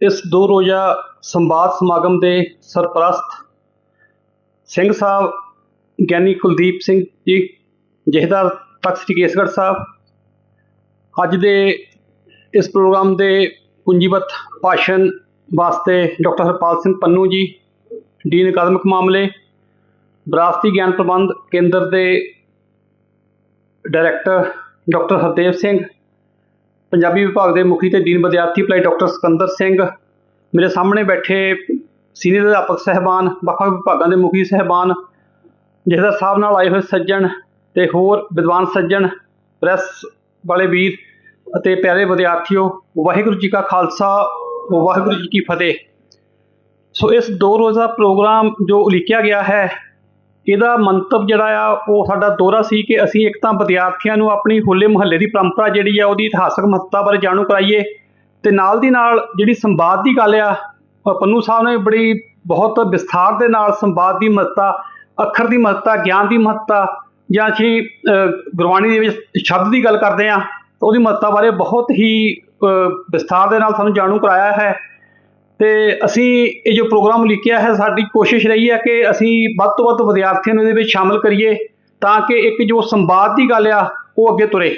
ਇਸ ਦੋ ਰੋਜ਼ਾ ਸੰਵਾਦ ਸਮਾਗਮ ਦੇ ਸਰਪ੍ਰਸਤ ਸਿੰਘ ਸਾਹਿਬ, ਗਿਆਨੀ ਕੁਲਦੀਪ ਸਿੰਘ ਜੀ, ਜਥੇਦਾਰ ਤਖਤ ਸ੍ਰੀ ਕੇਸਗੜ੍ਹ ਸਾਹਿਬ, ਅੱਜ ਦੇ ਇਸ ਪ੍ਰੋਗਰਾਮ ਦੇ ਪੂੰਜੀਵਤ ਭਾਸ਼ਣ ਵਾਸਤੇ ਡਾਕਟਰ ਹਰਪਾਲ ਸਿੰਘ ਪੰਨੂ ਜੀ, ਡੀਨ ਅਕਾਦਮਿਕ ਮਾਮਲੇ, ਵਿਰਾਸਤੀ ਗਿਆਨ ਪ੍ਰਬੰਧ ਕੇਂਦਰ ਦੇ ਡਾਇਰੈਕਟਰ ਡਾਕਟਰ ਹਰਦੇਵ ਸਿੰਘ, ਪੰਜਾਬੀ ਵਿਭਾਗ ਦੇ ਮੁਖੀ ਤੇ ਡੀਨ ਵਿਦਿਆਰਥੀ ਭਲਾਈ ਡਾਕਟਰ ਸਿਕੰਦਰ ਸਿੰਘ, ਮੇਰੇ ਸਾਹਮਣੇ ਬੈਠੇ ਸੀਨੀਅਰ ਅਧਿਆਪਕ ਸਹਿਬਾਨ, ਵੱਖ-ਵੱਖ ਵਿਭਾਗਾਂ ਦੇ ਮੁਖੀ ਸਹਿਬਾਨ ਜਿਹਦਾ ਸਾਹਿਬ ਨਾਲ ਆਏ ਹੋਏ ਸੱਜਣ ਤੇ ਹੋਰ ਵਿਦਵਾਨ ਸੱਜਣ, ਪ੍ਰੈਸ ਵਾਲੇ ਵੀਰ ਅਤੇ ਪਿਆਰੇ ਵਿਦਿਆਰਥੀਓ, ਵਾਹਿਗੁਰੂ ਜੀ ਕਾ ਖਾਲਸਾ ਵਾਹਿਗੁਰੂ ਜੀ ਕੀ ਫਤਿਹ। ਸੋ ਇਸ ਦੋ ਰੋਜ਼ਾ ਪ੍ਰੋਗਰਾਮ ਜੋ ਉਲੀਕਿਆ ਗਿਆ ਹੈ ਇਹਦਾ ਮੰਤਵ ਜਿਹੜਾ ਆ ਉਹ ਸਾਡਾ ਦੋਰਾ ਸੀ ਕਿ ਅਸੀਂ ਇੱਕ ਤਾਂ ਵਿਦਿਆਰਥੀਆਂ ਨੂੰ ਆਪਣੀ ਹੋਲੇ ਮਹੱਲੇ ਦੀ ਪਰੰਪਰਾ ਜਿਹੜੀ ਆ ਉਹਦੀ ਇਤਿਹਾਸਕ ਮਹੱਤਤਾ ਬਾਰੇ ਜਾਣੂ ਕਰਾਈਏ ਤੇ ਨਾਲ ਦੀ ਨਾਲ ਜਿਹੜੀ ਸੰਵਾਦ ਦੀ ਗੱਲ ਆ ਅ, ਪੰਨੂ ਸਾਹਿਬ ਨੇ ਬੜੀ ਬਹੁਤ ਵਿਸਥਾਰ ਦੇ ਨਾਲ ਸੰਵਾਦ ਦੀ ਮਹੱਤਤਾ ਅੱਖਰ ਦੀ ਮਹੱਤਤਾ ਗਿਆਨ ਦੀ ਮਹੱਤਤਾ ਜਾਂ ਅਸੀਂ ਗੁਰਬਾਣੀ ਦੇ ਵਿੱਚ ਸ਼ਬਦ ਦੀ ਗੱਲ ਕਰਦੇ ਆ ਉਹਦੀ ਮਹੱਤਤਾ ਬਾਰੇ ਬਹੁਤ ਹੀ ਵਿਸਥਾਰ ਦੇ ਨਾਲ ਸਾਨੂੰ ਜਾਣੂ ਕਰਾਇਆ ਹੈ। ਤੇ ਅਸੀਂ ਇਹ ਜੋ ਪ੍ਰੋਗਰਾਮ ਲਿਖਿਆ ਹੈ, ਸਾਡੀ ਕੋਸ਼ਿਸ਼ ਰਹੀ ਹੈ ਕਿ ਅਸੀਂ ਵੱਧ ਤੋਂ ਵੱਧ ਵਿਦਿਆਰਥੀਆਂ ਨੂੰ ਇਹਦੇ ਵਿੱਚ ਸ਼ਾਮਲ ਕਰੀਏ ਤਾਂ ਕਿ ਇੱਕ ਜੋ ਸੰਵਾਦ ਦੀ ਗੱਲ ਆ, ਉਹ ਅੱਗੇ ਤੁਰੇ।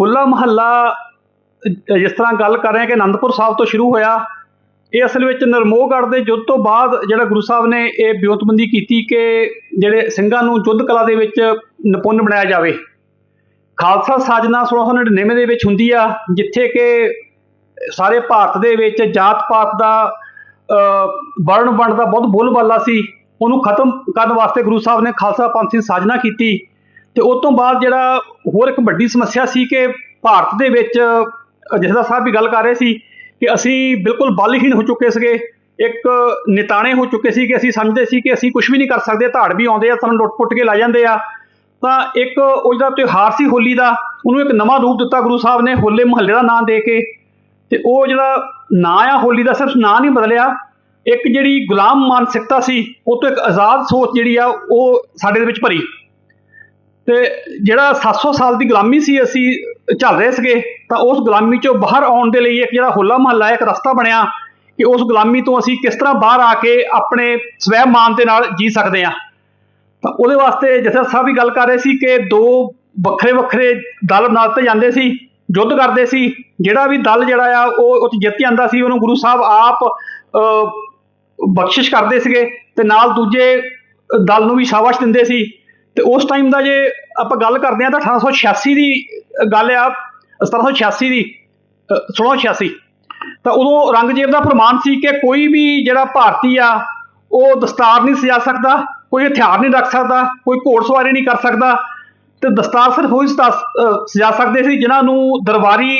ਹੁੱਲਾ ਮਹੱਲਾ ਜਿਸ ਤਰ੍ਹਾਂ ਗੱਲ ਕਰ ਰਹੇ ਹਾਂ ਕਿ ਅਨੰਦਪੁਰ ਸਾਹਿਬ ਤੋਂ ਸ਼ੁਰੂ ਹੋਇਆ, ਇਹ ਅਸਲ ਵਿੱਚ ਨਰਮੋਹਗੜ੍ਹ ਦੇ ਯੁੱਧ ਤੋਂ ਬਾਅਦ ਜਿਹੜਾ ਗੁਰੂ ਸਾਹਿਬ ਨੇ ਇਹ ਬਿਉਂਤਬੰਦੀ ਕੀਤੀ ਕਿ ਜਿਹੜੇ ਸਿੰਘਾਂ ਨੂੰ ਯੁੱਧ ਕਲਾ ਦੇ ਵਿੱਚ ਨਿਪੁੰਨ ਬਣਾਇਆ ਜਾਵੇ। ਖਾਲਸਾ ਸਾਜਨਾ 1699 ਦੇ ਵਿੱਚ ਹੁੰਦੀ ਆ ਜਿੱਥੇ ਕਿ ਸਾਰੇ ਭਾਰਤ ਦੇ ਵਿੱਚ ਜਾਤ ਪਾਤ ਦਾ ਵਰਣ ਵੰਡ ਦਾ ਬਹੁਤ ਬੋਲਬਾਲਾ ਸੀ। ਉਹਨੂੰ ਖਤਮ ਕਰਨ ਵਾਸਤੇ ਗੁਰੂ ਸਾਹਿਬ ਨੇ ਖਾਲਸਾ ਪੰਥ ਦੀ ਸਾਜਨਾ ਕੀਤੀ। ਤੇ ਉਸ ਤੋਂ ਬਾਅਦ ਜਿਹੜਾ ਹੋਰ ਇੱਕ ਵੱਡੀ ਸਮੱਸਿਆ ਸੀ ਕਿ ਭਾਰਤ ਦੇ ਵਿੱਚ ਅ, ਸਾਹਿਬ ਵੀ ਗੱਲ ਕਰ ਰਹੇ ਸੀ ਕਿ ਅਸੀਂ ਬਿਲਕੁਲ ਬਲਹੀਣ ਹੋ ਚੁੱਕੇ ਸੀਗੇ। ਇੱਕ ਨਿਤਾਣੇ ਹੋ ਚੁੱਕੇ ਸੀ ਕਿ ਅਸੀਂ ਸਮਝਦੇ ਸੀ ਕਿ ਅਸੀਂ ਕੁਝ ਵੀ ਨਹੀਂ ਕਰ ਸਕਦੇ ਧਾੜ ਵੀ ਆਉਂਦੇ ਆ ਸਾਨੂੰ ਲੁੱਟ ਪੁੱਟ ਕੇ ਲੈ ਜਾਂਦੇ ਆ। ਤਾਂ ਇੱਕ ਉਹ ਜਿਹੜਾ ਤਿਉਹਾਰ ਸੀ ਹੋਲੀ ਦਾ, ਉਹਨੂੰ ਇੱਕ ਨਵਾਂ ਰੂਪ ਦਿੱਤਾ ਗੁਰੂ ਸਾਹਿਬ ਨੇ, ਹੋਲੇ ਮਹੱਲੇ ਦਾ ਨਾਂ ਦੇ ਕੇ। ਤੇ ਉਹ ਜਿਹੜਾ ਨਾਂ ਆ ਹੋਲੀ ਦਾ, ਸਿਰਫ ਨਾਂ ਨਹੀਂ ਬਦਲਿਆ, ਇੱਕ ਜਿਹੜੀ ਗੁਲਾਮ ਮਾਨਸਿਕਤਾ ਸੀ, ਉਹ ਤੋਂ ਇੱਕ ਆਜ਼ਾਦ ਸੋਚ ਜਿਹੜੀ ਆ, ਉਹ ਸਾਡੇ ਦੇ ਵਿੱਚ ਭਰੀ। ਤੇ ਜਿਹੜਾ 700 ਸਾਲ ਦੀ ਗੁਲਾਮੀ ਸੀ, ਅਸੀਂ ਝੱਲ ਰਹੇ ਸੀਗੇ, ਤਾਂ ਉਸ ਗੁਲਾਮੀ ਚੋਂ ਬਾਹਰ ਆਉਣ ਦੇ ਲਈ ਇੱਕ ਜਿਹੜਾ ਹੋਲਾ ਮਹੱਲਾ, ਇੱਕ ਰਸਤਾ ਬਣਿਆ ਕਿ ਉਸ ਗੁਲਾਮੀ ਤੋਂ ਅਸੀਂ ਕਿਸ ਤਰ੍ਹਾਂ ਬਾਹਰ ਆ ਕੇ ਆਪਣੇ ਸਵੈ ਮਾਨ ਦੇ ਨਾਲ ਜੀ ਸਕਦੇ ਹਾਂ। ਤਾਂ ਉਹਦੇ ਵਾਸਤੇ ਜਥੇਦਾਰ ਸਾਹਿਬ ਵੀ ਗੱਲ ਕਰ ਰਹੇ ਸੀ ਕਿ ਦੋ ਵੱਖਰੇ ਵੱਖਰੇ ਦਲ ਨਾਲ ਤੇ ਜਾਂਦੇ ਸੀ ਯੁੱਧ ਕਰਦੇ ਸੀ ਜਿਹੜਾ ਵੀ ਦਲ ਜਿਹੜਾ ਆ ਉਹ ਉਹ 'ਚ ਜਿੱਤ ਜਾਂਦਾ ਸੀ ਉਹਨੂੰ ਗੁਰੂ ਸਾਹਿਬ ਆਪ ਬਖਸ਼ਿਸ਼ ਕਰਦੇ ਸੀਗੇ ਤੇ ਨਾਲ ਦੂਜੇ ਦਲ ਨੂੰ ਵੀ ਸ਼ਾਬਾਸ਼ ਦਿੰਦੇ ਸੀ। ਤੇ ਉਸ ਟਾਈਮ ਦਾ ਜੇ ਆਪਾਂ ਗੱਲ ਕਰਦੇ ਆ ਤਾਂ 1886 ਦੀ ਗੱਲ ਆ 1786 ਦੀ ਅ, 1686 ਤਾਂ ਉਦੋਂ ਔਰੰਗਜ਼ੇਬ ਦਾ ਪ੍ਰਮਾਣ ਸੀ ਕਿ ਕੋਈ ਵੀ ਜਿਹੜਾ ਭਾਰਤੀ ਆ ਉਹ ਦਸਤਾਰ ਨਹੀਂ ਸਜਾ ਸਕਦਾ। ਕੋਈ ਹਥਿਆਰ ਨਹੀਂ ਰੱਖ ਸਕਦਾ, ਕੋਈ ਘੋੜਸਵਾਰੀ ਨਹੀਂ ਕਰ ਸਕਦਾ। ਤੇ ਦਸਤਾਰ ਸਿਰਫ ਉਹੀ ਸਤਾ- ਸਜਾ ਸਕਦੇ ਸੀ ਜਿਨ੍ਹਾਂ ਨੂੰ ਦਰਬਾਰੀ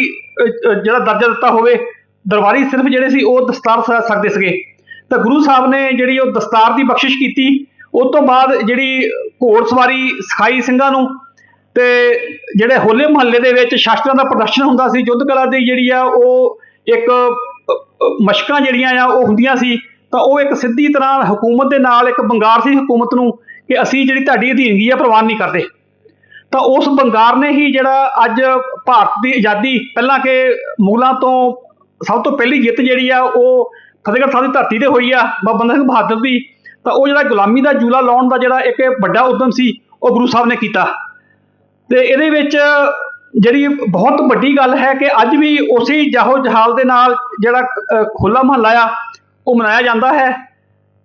ਜਿਹੜਾ ਦਰਜਾ ਦਿੱਤਾ ਹੋਵੇ, ਦਰਬਾਰੀ ਸਿਰਫ ਜਿਹੜੇ ਸੀ ਉਹ ਦਸਤਾਰ ਸਜਾ ਸਕਦੇ ਸੀਗੇ। ਤਾਂ ਗੁਰੂ ਸਾਹਿਬ ਨੇ ਜਿਹੜੀ ਉਹ ਦਸਤਾਰ ਦੀ ਬਖਸ਼ਿਸ਼ ਕੀਤੀ ਉਸ ਤੋਂ ਬਾਅਦ ਜਿਹੜੀ ਘੋੜਸਵਾਰੀ ਸਿਖਾਈ ਸਿੰਘਾਂ ਨੂੰ, ਤੇ ਜਿਹੜੇ ਹੋਲੇ ਮਹੱਲੇ ਦੇ ਵਿੱਚ ਸ਼ਾਸਤਰਾਂ ਦਾ ਪ੍ਰਦਰਸ਼ਨ ਹੁੰਦਾ ਸੀ, ਯੁੱਧ ਕਲਾ ਦੀ ਜਿਹੜੀ ਆ, ਉਹ ਇੱਕ ਮਸ਼ਕਾਂ ਜਿਹੜੀਆਂ ਆ, ਉਹ ਹੁੰਦੀਆਂ ਸੀ। ਤਾਂ ਉਹ ਇੱਕ ਸਿੱਧੀ ਤਰ੍ਹਾਂ ਹਕੂਮਤ ਦੇ ਨਾਲ ਇੱਕ ਬੰਗਾਰ ਸੀ ਹਕੂਮਤ ਨੂੰ ਕਿ ਅਸੀਂ ਜਿਹੜੀ ਤੁਹਾਡੀ ਅਧੀਨਗੀ ਆ ਪ੍ਰਵਾਨ ਨਹੀਂ ਕਰਦੇ। ਤਾਂ ਉਸ ਬੰਗਾਰ ਨੇ ਹੀ ਜਿਹੜਾ ਅੱਜ ਭਾਰਤ ਦੀ ਆਜ਼ਾਦੀ ਪਹਿਲਾਂ ਕਿ ਮੁਗਲਾਂ ਤੋਂ ਸਭ ਤੋਂ ਪਹਿਲੀ ਜਿੱਤ ਜਿਹੜੀ ਆ ਉਹ ਫਤਿਹਗੜ੍ਹ ਸਾਹਿਬ ਦੀ ਧਰਤੀ ਤੇ ਹੋਈ ਆ ਬਾਬਾ ਬੰਦਾ ਸਿੰਘ ਬਹਾਦਰ ਦੀ। ਤਾਂ ਉਹ ਜਿਹੜਾ ਗੁਲਾਮੀ ਦਾ ਜੂਲਾ ਲਾਉਣ ਦਾ ਜਿਹੜਾ ਇੱਕ ਵੱਡਾ ਉਦਮ ਸੀ ਉਹ ਗੁਰੂ ਸਾਹਿਬ ਨੇ ਕੀਤਾ। ਤੇ ਇਹਦੇ ਵਿੱਚ ਜਿਹੜੀ ਬਹੁਤ ਵੱਡੀ ਗੱਲ ਹੈ ਕਿ ਅੱਜ ਵੀ ਉਸੇ ਜਾਹੋ ਜਹਾਲ ਦੇ ਨਾਲ ਜਿਹੜਾ ਅ, ਮਹੱਲਾ ਆ ਉਹ ਮਨਾਇਆ ਜਾਂਦਾ ਹੈ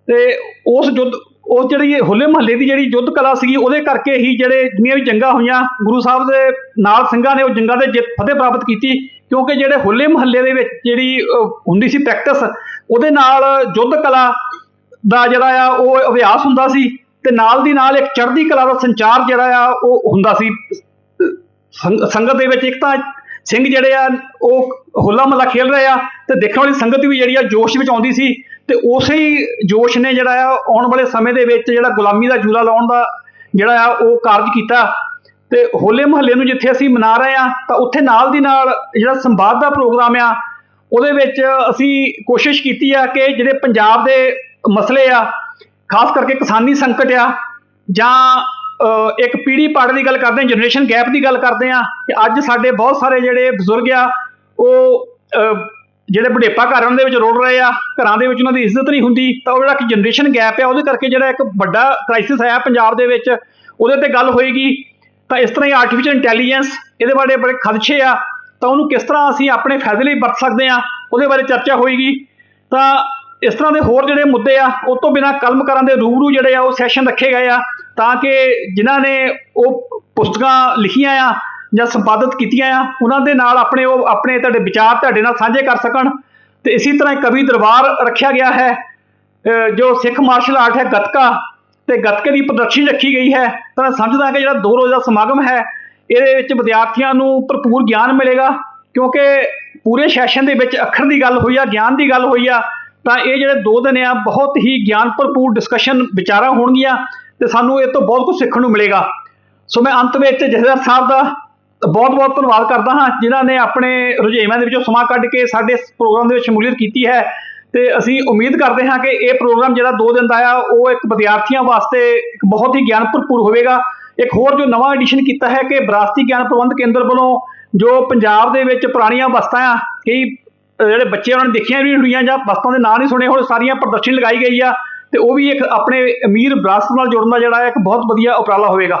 ਤੇ ਉਸ ਯੁੱਧ ਉਹ ਜਿਹੜੀ ਇਹ ਹੋਲੇ ਮਹੱਲੇ ਦੀ ਜਿਹੜੀ ਯੁੱਧ ਕਲਾ ਸੀਗੀ, ਉਹਦੇ ਕਰਕੇ ਹੀ ਜਿਹੜੇ ਜਿੰਨੀਆਂ ਵੀ ਜੰਗਾਂ ਹੋਈਆਂ, ਗੁਰੂ ਸਾਹਿਬ ਦੇ ਨਾਲ ਸਿੰਘਾਂ ਨੇ ਉਹ ਜੰਗਾਂ ਦੇ ਜਿੱਤ, ਫਤਿਹ ਪ੍ਰਾਪਤ ਕੀਤੀ, ਕਿਉਂਕਿ ਜਿਹੜੇ ਹੋਲੇ ਮਹੱਲੇ ਦੇ ਵਿੱਚ ਜਿਹੜੀ ਹੁੰਦੀ ਸੀ ਪ੍ਰੈਕਟਿਸ ਉਹਦੇ ਨਾਲ ਯੁੱਧ ਕਲਾ ਦਾ ਜਿਹੜਾ ਆ, ਉਹ ਅਭਿਆਸ ਹੁੰਦਾ ਸੀ ਤੇ ਨਾਲ ਦੀ ਨਾਲ ਇੱਕ ਚੜ੍ਹਦੀ ਕਲਾ ਦਾ ਸੰਚਾਰ ਜਿਹੜਾ ਆ, ਉਹ ਹੁੰਦਾ ਸੀ। ਸੰਗ- ਸੰਗਤ ਦੇ ਵਿੱਚ ਇੱਕ ਤਾਂ ਸਿੰਘ ਜਿਹੜੇ ਆ, ਉਹ ਹੋਲਾ ਮਹੱਲਾ ਖੇਡ ਰਹੇ ਆ ਤੇ ਦੇਖਣ ਵਾਲੀ ਸੰਗਤ ਵੀ ਜਿਹੜੀ ਆ ਜੋਸ਼ ਵਿੱਚ ਆਉਂਦੀ ਸੀ ਤੇ ਉਸੇ ਹੀ ਜੋਸ਼ ਨੇ ਜਿਹੜਾ ਆ ਆਉਣ ਵਾਲੇ ਸਮੇਂ ਦੇ ਵਿੱਚ ਜਿਹੜਾ ਗੁਲਾਮੀ ਦਾ ਜੂਲਾ ਲਾਉਣ ਦਾ ਜਿਹੜਾ ਆ ਉਹ ਕਾਰਜ ਕੀਤਾ ਤੇ ਹੋਲੇ ਮਹੱਲੇ ਨੂੰ ਜਿੱਥੇ ਅਸੀਂ ਮਨਾ ਰਹੇ ਆ ਤਾਂ ਉੱਥੇ ਨਾਲ ਦੀ ਨਾਲ ਜਿਹੜਾ ਸੰਵਾਦ ਦਾ ਪ੍ਰੋਗਰਾਮ ਆ, ਉਹਦੇ ਵਿੱਚ ਅਸੀਂ ਕੋਸ਼ਿਸ਼ ਕੀਤੀ ਆ ਕਿ ਜਿਹੜੇ ਪੰਜਾਬ ਦੇ ਮਸਲੇ ਆ, ਖਾਸ ਕਰਕੇ ਕਿਸਾਨੀ ਸੰਕਟ ਆ ਜਾਂ ਇੱਕ ਪੀੜ੍ਹੀ ਪਾੜ ਦੀ ਗੱਲ ਕਰਦੇ ਹਾਂ ਜਨਰੇਸ਼ਨ ਗੈਪ ਦੀ ਗੱਲ ਕਰਦੇ ਆ, ਕਿ ਅੱਜ ਸਾਡੇ ਬਹੁਤ ਸਾਰੇ ਜਿਹੜੇ ਬਜ਼ੁਰਗ ਆ, ਉਹ ਜਿਹੜੇ ਬੁਢੇਪਾ ਘਰ ਉਹਨਾਂ ਦੇ ਵਿੱਚ ਰੋੜ ਰਹੇ ਆ, ਘਰਾਂ ਦੇ ਵਿੱਚ ਉਹਨਾਂ ਦੀ ਇੱਜ਼ਤ ਨਹੀਂ ਹੁੰਦੀ, ਤਾਂ ਉਹ ਜਿਹੜਾ ਕਿ ਜਨਰੇਸ਼ਨ ਗੈਪ ਆ, ਉਹਦੇ ਕਰਕੇ ਜਿਹੜਾ ਇੱਕ ਵੱਡਾ ਕ੍ਰਾਈਸਿਸ ਆਇਆ ਪੰਜਾਬ ਦੇ ਵਿੱਚ, ਉਹਦੇ ਤੇ ਗੱਲ ਹੋਏਗੀ। ਤਾਂ ਇਸ ਤਰ੍ਹਾਂ ਹੀ ਆਰਟੀਫੀਸ਼ੀਅਲ ਇੰਟੈਲੀਜੈਂਸ ਇਹਦੇ ਬਾਰੇ ਬੜੇ ਖਦਸ਼ੇ ਆ। ਤਾਂ ਉਹਨੂੰ ਕਿਸ ਤਰ੍ਹਾਂ ਅਸੀਂ ਆਪਣੇ ਫਾਇਦੇ ਲਈ ਵਰਤ ਸਕਦੇ ਆ, ਉਹਦੇ ਬਾਰੇ ਚਰਚਾ ਹੋਏਗੀ। ਤਾਂ ਇਸ ਤਰ੍ਹਾਂ ਦੇ ਹੋਰ ਜਿਹੜੇ ਮੁੱਦੇ ਆ, ਉਹ ਤੋਂ ਬਿਨਾਂ ਕਲਮ ਕਰਨ ਦੇ ਰੂਬਰੂ ਜਿਹੜੇ ਆ, ਉਹ ਸੈਸ਼ਨ ਰੱਖੇ ਗਏ ਆ। ਤਾਂ ਕਿ ਜਿਨ੍ਹਾਂ ਨੇ ਉਹ ਪੁਸਤਕਾਂ ਲਿਖੀਆਂ ਆ ਜਾਂ ਸੰਪਾਦਿਤ ਕੀਤੀਆਂ ਆ, ਉਹਨਾਂ ਦੇ ਨਾਲ ਆਪਣੇ ਉਹ, ਆਪਣੇ ਤੁਹਾਡੇ ਵਿਚਾਰ ਤੁਹਾਡੇ ਨਾਲ ਸਾਂਝੇ ਕਰ ਸਕਣ। ਤੇ ਇਸੇ ਤਰ੍ਹਾਂ ਕਵੀ ਦਰਬਾਰ ਰੱਖਿਆ ਗਿਆ ਹੈ ਜੋ ਸਿੱਖ ਮਾਰਸ਼ਲ ਆਰਟ ਹੈ ਗੱਤਕਾ, ਤੇ ਗੱਤਕੇ ਦੀ ਪ੍ਰਦਰਸ਼ਨੀ ਰੱਖੀ ਗਈ ਹੈ। ਤਾਂ ਮੈਂ ਸਮਝਦਾ ਕਿ ਜਿਹੜਾ ਦੋ ਰੋਜ਼ ਦਾ ਸਮਾਗਮ ਹੈ, ਇਹਦੇ ਵਿੱਚ ਵਿਦਿਆਰਥੀਆਂ ਨੂੰ ਭਰਪੂਰ ਗਿਆਨ ਮਿਲੇਗਾ, ਕਿਉਂਕਿ ਪੂਰੇ ਸੈਸ਼ਨ ਦੇ ਵਿੱਚ ਅੱਖਰ ਦੀ ਗੱਲ ਹੋਈ ਆ, ਗਿਆਨ ਦੀ ਗੱਲ ਹੋਈ ਆ, ਤਾਂ ਇਹ ਜਿਹੜੇ ਦੋ ਦਿਨ ਆ, ਬਹੁਤ ਹੀ ਗਿਆਨ ਭਰਪੂਰ ਡਿਸਕਸ਼ਨ ਵਿਚਾਰਾਂ ਹੋਣਗੀਆਂ, ਤੇ ਸਾਨੂੰ ਇਹ ਤੋਂ ਬਹੁਤ ਕੁਝ ਸਿੱਖਣ ਨੂੰ ਮਿਲੇਗਾ। ਸੋ ਮੈਂ ਅੰਤ ਵਿੱਚ ਜਥੇਦਾਰ ਸਾਹਿਬ ਦਾ ਬਹੁਤ ਬਹੁਤ ਧੰਨਵਾਦ ਕਰਦਾ ਹਾਂ ਜਿਨ੍ਹਾਂ ਨੇ ਆਪਣੇ ਰੁਝੇਵਿਆਂ ਦੇ ਵਿੱਚੋਂ ਸਮਾਂ ਕੱਢ ਕੇ ਸਾਡੇ ਇਸ ਪ੍ਰੋਗਰਾਮ ਦੇ ਵਿੱਚ ਸ਼ਮੂਲੀਅਤ ਕੀਤੀ ਹੈ। ਤੇ ਅਸੀਂ ਉਮੀਦ ਕਰਦੇ ਹਾਂ ਕਿ ਇਹ ਪ੍ਰੋਗਰਾਮ ਜਿਹੜਾ 2 ਦਿਨ ਦਾ ਆ, ਉਹ ਇੱਕ ਵਿਦਿਆਰਥੀਆਂ ਵਾਸਤੇ ਇੱਕ ਬਹੁਤ ਹੀ ਗਿਆਨ ਭਰਪੂਰ ਹੋਵੇਗਾ। ਇੱਕ ਹੋਰ ਜੋ ਨਵਾਂ ਐਡੀਸ਼ਨ ਕੀਤਾ ਹੈ ਕਿ ਵਿਰਾਸਤੀ ਗਿਆਨ ਪ੍ਰਬੰਧ ਕੇਂਦਰ ਵੱਲੋਂ ਜੋ ਪੰਜਾਬ ਦੇ ਵਿੱਚ ਪੁਰਾਣੀਆਂ ਵਸਤਾਂ ਆ, ਕਈ ਜਿਹੜੇ ਬੱਚੇ ਉਹਨਾਂ ਨੇ ਦੇਖੀਆਂ ਵੀ ਨਹੀਂ ਹੋਈਆਂ ਜਾਂ ਵਸਤਾਂ ਦੇ ਨਾਂ ਨਹੀਂ ਸੁਣੇ ਹੋਣ ਸਾਰੀਆਂ ਪ੍ਰਦਰਸ਼ਨੀ ਲਗਾਈ ਗਈ ਆ। ਤੇ ਉਹ ਵੀ ਇੱਕ ਆਪਣੇ ਅਮੀਰ ਵਿਰਾਸਤ ਨਾਲ ਜੁੜਨ ਦਾ ਜਿਹੜਾ ਇੱਕ ਬਹੁਤ ਵਧੀਆ ਉਪਰਾਲਾ ਹੋਵੇਗਾ।